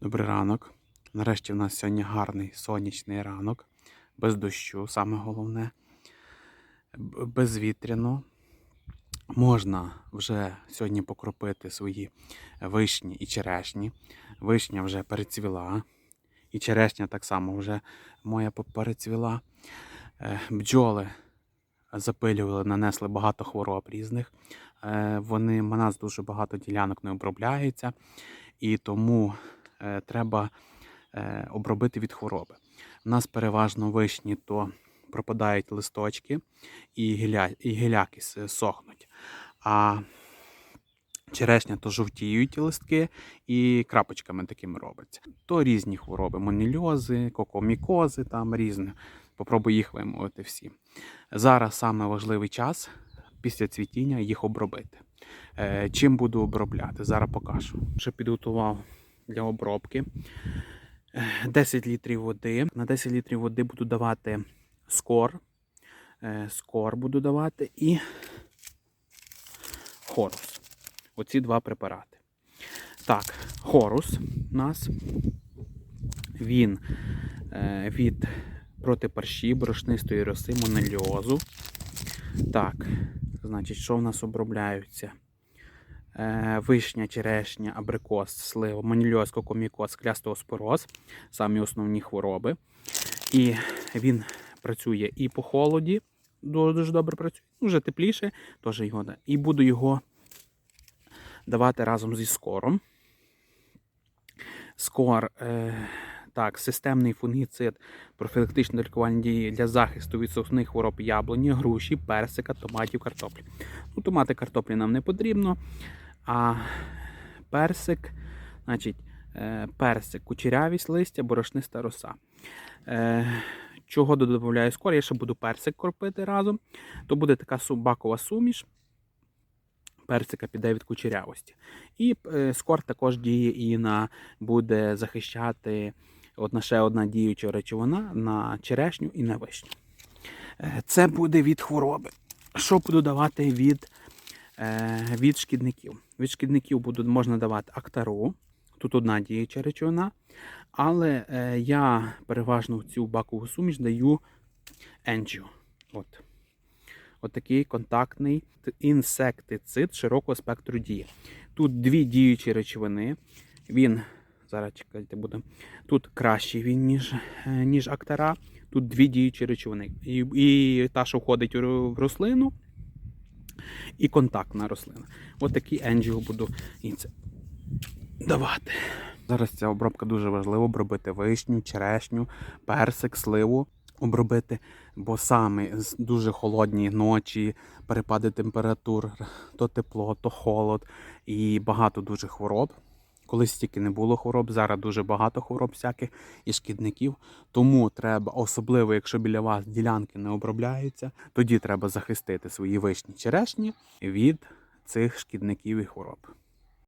Добрий ранок. Нарешті в нас сьогодні гарний сонячний ранок, без дощу, саме головне, безвітряно. Можна вже сьогодні покропити свої вишні і черешні. Вишня вже перецвіла, і черешня так само вже моя перецвіла. Е, Бджоли запилювали, нанесли багато хвороб різних. Е, Вони, у нас дуже багато ділянок не обробляється, і тому треба е, обробити від хвороби. У нас переважно вишні, то пропадають листочки і, гіля, і гіляки сохнуть. А черешня то жовтіють листки і крапочками такими робиться. То різні хвороби, монільози, кокомікози, там різні. Попробуй їх вимовити всі. Зараз саме важливий час після цвітіння їх обробити. Е, Чим буду обробляти? Зараз покажу. Вже підготував для обробки е, 10 літрів води. На 10 літрів води буду давати скор. Е, Скор буду давати і хорус. Оці два препарати. Так, хорус у нас. Він е, від проти парші, борошнистої роси, монельозу. Так, значить, що в нас обробляються? Е, вишня, черешня, абрикос, слива, манільоз, кокомікоз, клястеоспороз, самі основні хвороби. І він працює і по холоді, дуже добре працює, вже тепліше, теж його. да- І буду його давати разом зі скором. Скор, е, так, системний фунгіцид профілактично лікувальні дії для захисту від сосних хвороб яблуні, груші, персика, томатів, картоплі. Ну, томати картоплі нам не потрібно. А персик, значить, е, персик, кучерявість листя, борошниста роса. Е, чого додаю скор? Я ще буду персик кропити разом. То буде така собакова суміш. Персика піде від кучерявості. І е, скор також діє і на буде захищати одна ще одна діюча речовина на черешню і на вишню. Е, Це буде від хвороби. Що буду давати від, е, від шкідників? Від шкідників буду, можна давати актару. Тут одна діюча речовина. Але е, я переважно цю бакову суміш даю енджіо. От. От такий контактний інсектицид широкого спектру дії. Тут дві діючі речовини. Він, зараз чекайте, буде. Тут кращий він, ніж, е, ніж актара. Тут дві діючі речовини. І, і та, що входить в рослину, і контактна рослина. От такий енджіо буду і це давати. Зараз ця обробка дуже важлива. Обробити вишню, черешню, персик, сливу. Обробити, бо саме з- дуже холодні ночі, перепади температур, то тепло, то холод і багато дуже хвороб. Колись стільки не було хвороб, зараз дуже багато хвороб всяких і шкідників. Тому треба, особливо якщо біля вас ділянки не обробляються, тоді треба захистити свої вишні черешні від цих шкідників і хвороб.